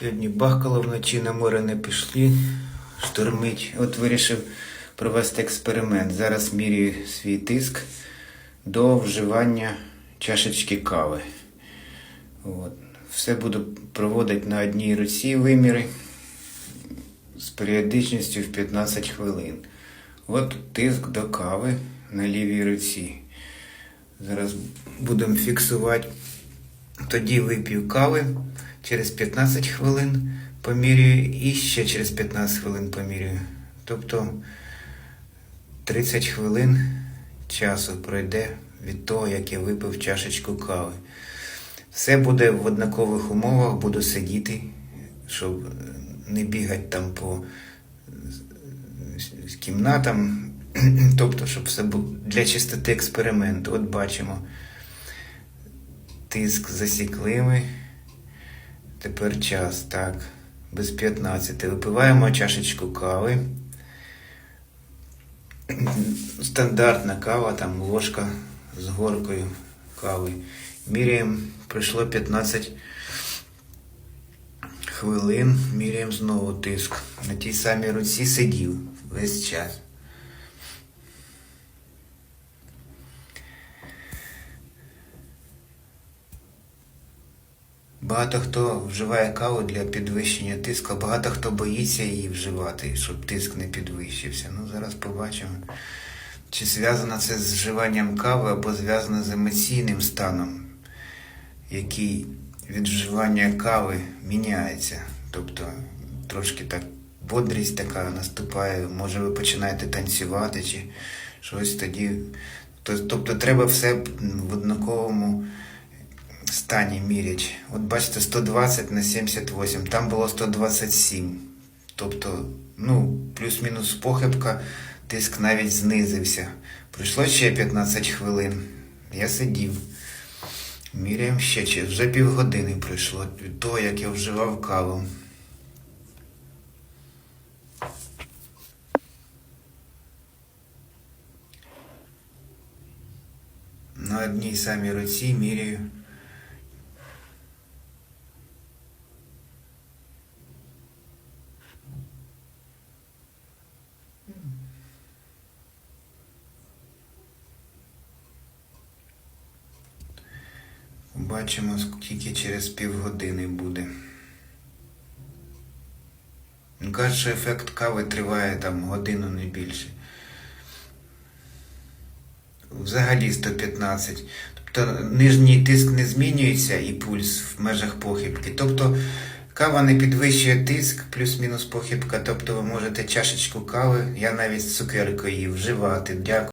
Сьогодні бахкало вночі на море не пішли, штормить. От вирішив провести експеримент. Зараз міряю свій тиск до вживання чашечки кави. От. Все буду проводити на одній руці виміри з періодичністю в 15 хвилин. От тиск до кави на лівій руці. Зараз будемо фіксувати. Тоді вип'ю кави, через 15 хвилин помірюю і ще через 15 хвилин помірюю. Тобто 30 хвилин часу пройде від того, як я випив чашечку кави. Все буде в однакових умовах, буду сидіти, щоб не бігати там по кімнатам, тобто, щоб все було для чистоти експерименту. От бачимо. Тиск засікли ми. Тепер час, так. Без 15. Випиваємо чашечку кави. Стандартна кава, там ложка з горкою кави. Міряємо, пройшло 15 хвилин. Міряємо знову тиск. На тій самій руці сидів весь час. Багато хто вживає каву для підвищення тиску, а багато хто боїться її вживати, щоб тиск не підвищився. Ну, зараз побачимо, чи зв'язано це з вживанням кави або зв'язано з емоційним станом, який від вживання кави міняється. Тобто трошки так бодрість така наступає, може ви починаєте танцювати чи щось тоді. Тобто треба все в однаковому стані мірять. От бачите, 120 на 78, там було 127. Тобто, ну, плюс-мінус похибка, тиск навіть знизився. Пройшло ще 15 хвилин. Я сидів. Міряємо ще, чи вже півгодини пройшло від того, як я вживав каву. На одній самій руці міряю. Бачимо, скільки через півгодини буде. Кажуть, що ефект кави триває там годину не більше. Взагалі 115. Тобто нижній тиск не змінюється і пульс в межах похибки. Тобто кава не підвищує тиск, плюс-мінус похибка. Тобто ви можете чашечку кави, я навіть з цукеркою вживати. Дякую.